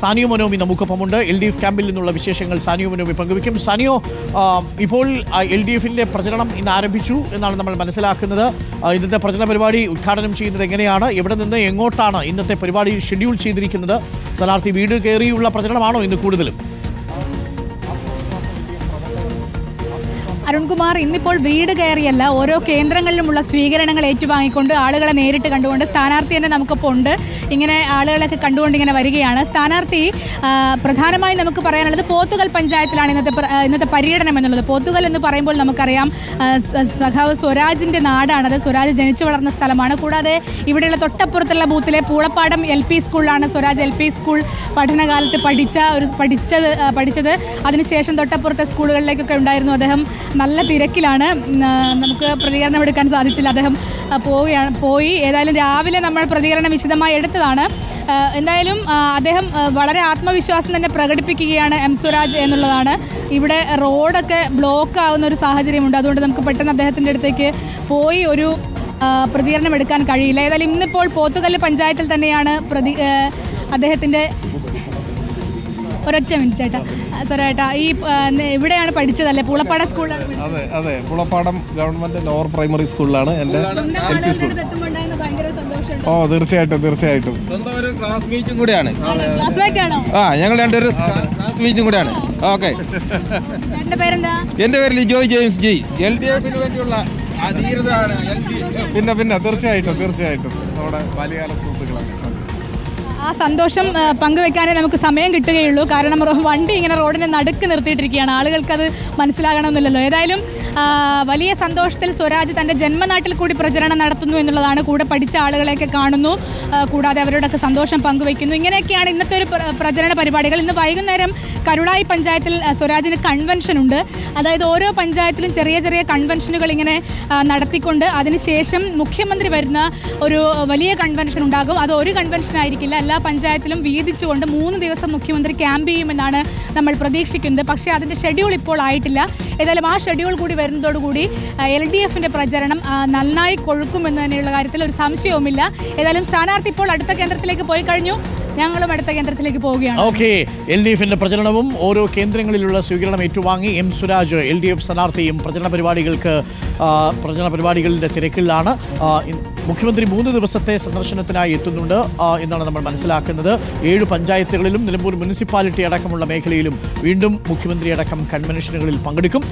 സാനിയോ മനോമി നമുക്കൊപ്പമുണ്ട്. L D F ക്യാമ്പിൽ നിന്നുള്ള വിശേഷങ്ങൾ സാനിയോ മനോമി പങ്കുവയ്ക്കും. സാനിയോ ഇപ്പോൾ എൽ ഡി എഫിന്റെ പ്രചരണം ഇന്ന് ആരംഭിച്ചു എന്നാണ് നമ്മൾ മനസ്സിലാക്കുന്നത്. ഇന്നത്തെ പ്രചരണ പരിപാടി ഉദ്ഘാടനം ചെയ്യുന്നത് എങ്ങനെയാണ്? എവിടെ നിന്ന് എങ്ങോട്ടാണ് ഇന്നത്തെ പരിപാടി ഷെഡ്യൂൾ ചെയ്തിരിക്കുന്നത്? സ്ഥാനാർത്ഥി വീട് കയറിയുള്ള പ്രചരണമാണോ ഇന്ന് കൂടുതലും? അരുൺകുമാർ ഇന്നിപ്പോൾ വീട് കയറിയല്ല. ഓരോ കേന്ദ്രങ്ങളിലുമുള്ള സ്വീകരണങ്ങൾ ഏറ്റുവാങ്ങിക്കൊണ്ട് ആളുകളെ നേരിട്ട് കണ്ടുകൊണ്ട് സ്ഥാനാർത്ഥി തന്നെ നമുക്കിപ്പോൾ ഉണ്ട്. ഇങ്ങനെ ആളുകളൊക്കെ കണ്ടുകൊണ്ട് ഇങ്ങനെ വരികയാണ്. സ്ഥാനാർത്ഥി പ്രധാനമായും നമുക്ക് പറയാനുള്ളത് പോത്തുകൽ പഞ്ചായത്തിലാണ് ഇന്നത്തെ ഇന്നത്തെ പര്യടനം എന്നുള്ളത്. പോത്തുകൽ എന്ന് പറയുമ്പോൾ നമുക്കറിയാം സഖാവ് സ്വരാജിന്റെ നാടാണത്. സ്വരാജ് ജനിച്ചു വളർന്ന സ്ഥലമാണ്. കൂടാതെ ഇവിടെയുള്ള തൊട്ടപ്പുറത്തുള്ള ബൂത്തിലെ പൂളപ്പാടം എൽ പി സ്കൂളിലാണ് സ്വരാജ് എൽ പി സ്കൂൾ പഠനകാലത്ത് പഠിച്ച ഒരു പഠിച്ചത് പഠിച്ചത്. അതിനുശേഷം തൊട്ടപ്പുറത്തെ സ്കൂളുകളിലേക്കൊക്കെ ഉണ്ടായിരുന്നു അദ്ദേഹം. നല്ല തിരക്കിലാണ്. നമുക്ക് പ്രതികരണം എടുക്കാൻ സാധിച്ചില്ല. അദ്ദേഹം പോവുകയാണ് പോയി. ഏതായാലും രാവിലെ നമ്മൾ പ്രതികരണം വിശദമായി എടുത്തതാണ്. എന്തായാലും അദ്ദേഹം വളരെ ആത്മവിശ്വാസം തന്നെ പ്രകടിപ്പിക്കുകയാണ് എം സ്വരാജ് എന്നുള്ളതാണ്. ഇവിടെ റോഡൊക്കെ ബ്ലോക്ക് ആവുന്ന ഒരു സാഹചര്യമുണ്ട്. അതുകൊണ്ട് നമുക്ക് പെട്ടെന്ന് അദ്ദേഹത്തിന്റെ അടുത്തേക്ക് പോയി ഒരു പ്രതികരണം എടുക്കാൻ കഴിയില്ല. ഏതായാലും ഇന്നിപ്പോൾ പോത്തുകല്ല് പഞ്ചായത്തിൽ തന്നെയാണ് പ്രതി അദ്ദേഹത്തിന്റെ ഒരൊറ്റ മിനിറ്റ് ചേട്ടാ. സോറി ചേട്ടാ. ഈ എവിടെയാണ് ഇവിടെയാണ് പഠിച്ചതല്ലേ? പൂളപ്പാട സ്കൂളിലാണ് അതെ അതെ. പുളപ്പാടം ഗവൺമെന്റ് ലോവർ പ്രൈമറി സ്കൂളിലാണ്. L P school. സന്തോഷമുണ്ട്. ഓ തീർച്ചയായിട്ടും തീർച്ചയായിട്ടും. സ്വന്തം ഒരു ക്ലാസ്മേറ്റും കൂടിയാണ്. ക്ലാസ്മേറ്റ് ആണോ? ആ ഞങ്ങൾ രണ്ടൊരു ക്ലാസ്മേറ്റും കൂടിയാണ്. ഓക്കെ. എന്റെ പേരെന്താ? എന്റെ പേര് Lijoy James G. L D എഫിന് വേണ്ടിയുള്ള പിന്നെ പിന്നെ തീർച്ചയായിട്ടും തീർച്ചയായിട്ടും. നമ്മുടെ ബാല്യകാല സുഹൃത്തുക്കളാണ്. ആ സന്തോഷം പങ്കുവെക്കാനേ നമുക്ക് സമയം കിട്ടുകയുള്ളൂ. കാരണം വണ്ടി ഇങ്ങനെ റോഡിനെ നടുക്ക് നിർത്തിയിട്ടിരിക്കുകയാണ്. ആളുകൾക്ക് അത് മനസ്സിലാകണമെന്നില്ലല്ലോ. ഏതായാലും വലിയ സന്തോഷത്തിൽ സ്വരാജ് തന്റെ ജന്മനാട്ടിൽ കൂടി പ്രചരണം നടത്തുന്നു എന്നുള്ളതാണ് കൂടെ പഠിച്ച ആളുകളെയൊക്കെ കാണുന്നു. കൂടാതെ അവരോടൊക്കെ സന്തോഷം പങ്കുവയ്ക്കുന്നു ഇങ്ങനെയൊക്കെയാണ് ഇന്നത്തെ ഒരു പ്ര- പ്രചരണ പരിപാടികൾ. ഇന്ന് വൈകുന്നേരം കരുളായി പഞ്ചായത്തിൽ സ്വരാജിന് കൺവെൻഷൻ ഉണ്ട്. അതായത് ഓരോ പഞ്ചായത്തിലും ചെറിയ ചെറിയ കൺവെൻഷനുകൾ ഇങ്ങനെ നടത്തിക്കൊണ്ട് അതിനുശേഷം മുഖ്യമന്ത്രി വരുന്ന ഒരു വലിയ കൺവെൻഷൻ ഉണ്ടാകും. അത് ഒരു കൺവെൻഷൻ ആയിരിക്കില്ല. എല്ലാ പഞ്ചായത്തിലും വീതിച്ചുകൊണ്ട് മൂന്ന് ദിവസം മുഖ്യമന്ത്രി ക്യാമ്പ് ചെയ്യുമെന്നാണ് നമ്മൾ പ്രതീക്ഷിക്കുന്നത്. പക്ഷേ അതിന്റെ ഷെഡ്യൂൾ ഇപ്പോൾ ആയിട്ടില്ല. ഏതായാലും ആ ഷെഡ്യൂൾ കൂടി വരുന്നതോടുകൂടി എൽ ഡി എഫിന്റെ പ്രചരണം നന്നായി കൊഴുക്കുമെന്ന് തന്നെയുള്ള കാര്യത്തിൽ ഒരു സംശയവുമില്ല. ഏതായാലും സ്ഥാനാർത്ഥി ഇപ്പോൾ അടുത്ത കേന്ദ്രത്തിലേക്ക് പോയി കഴിഞ്ഞു. ഞങ്ങളും അടുത്ത കേന്ദ്രത്തിലേക്ക് പോവുകയാണ്. ഓക്കെ എൽ ഡി എഫിന്റെ പ്രചരണവും ഓരോ കേന്ദ്രങ്ങളിലുള്ള സ്വീകരണം ഏറ്റുവാങ്ങി M Suraj L D F സ്ഥാനാർത്ഥിയും പ്രചരണ പരിപാടികൾക്ക് പ്രചരണ പരിപാടികളുടെ തിരക്കിലാണ്. മുഖ്യമന്ത്രി മൂന്ന് ദിവസത്തെ സന്ദർശനത്തിനായി എത്തുന്നുണ്ട്. എന്നാണ് നമ്മൾ മനസ്സിലാക്കുന്നത്. ഏഴ് പഞ്ചായത്തുകളിലും നിലമ്പൂർ മുനിസിപ്പാലിറ്റി അടക്കമുള്ള മേഖലയിലും വീണ്ടും മുഖ്യമന്ത്രി അടക്കം കൺവെൻഷനുകളിൽ പങ്കെടുക്കും.